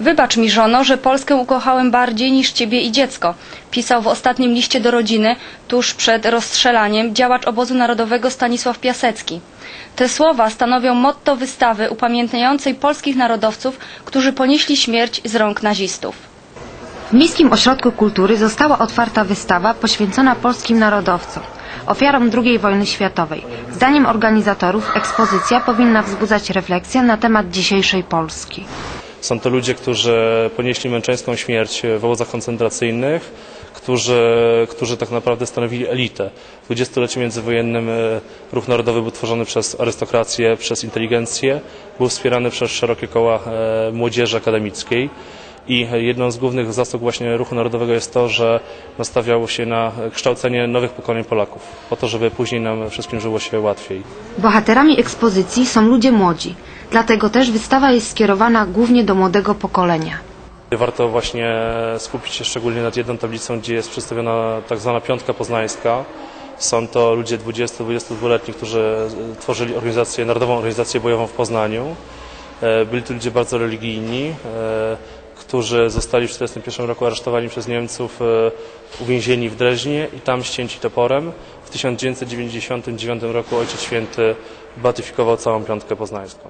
Wybacz mi, żono, że Polskę ukochałem bardziej niż ciebie i dziecko. Pisał w ostatnim liście do rodziny, tuż przed rozstrzelaniem, działacz obozu narodowego Stanisław Piasecki. Te słowa stanowią motto wystawy upamiętniającej polskich narodowców, którzy ponieśli śmierć z rąk nazistów. W Miejskim Ośrodku Kultury została otwarta wystawa poświęcona polskim narodowcom, ofiarom II wojny światowej. Zdaniem organizatorów ekspozycja powinna wzbudzać refleksję na temat dzisiejszej Polski. Są to ludzie, którzy ponieśli męczeńską śmierć w obozach koncentracyjnych, którzy, którzy tak naprawdę stanowili elitę. W dwudziestoleciu międzywojennym e, ruch narodowy był tworzony przez arystokrację, przez inteligencję, był wspierany przez szerokie koła e, młodzieży akademickiej. I jedną z głównych zasług właśnie ruchu narodowego jest to, że nastawiał się na kształcenie nowych pokoleń Polaków, po to, żeby później nam wszystkim żyło się łatwiej. Bohaterami ekspozycji są ludzie młodzi, dlatego też wystawa jest skierowana głównie do młodego pokolenia. Warto właśnie skupić się szczególnie nad jedną tablicą, gdzie jest przedstawiona tak zwana piątka poznańska. Są to ludzie 20-22-letni, którzy tworzyli organizację, Narodową Organizację Bojową w Poznaniu. E, Byli to ludzie bardzo religijni, e, którzy zostali w 1941 roku aresztowani przez Niemców, e, uwięzieni w Dreźnie i tam ścięci toporem. W 1999 roku Ojciec Święty beatyfikował całą piątkę poznańską.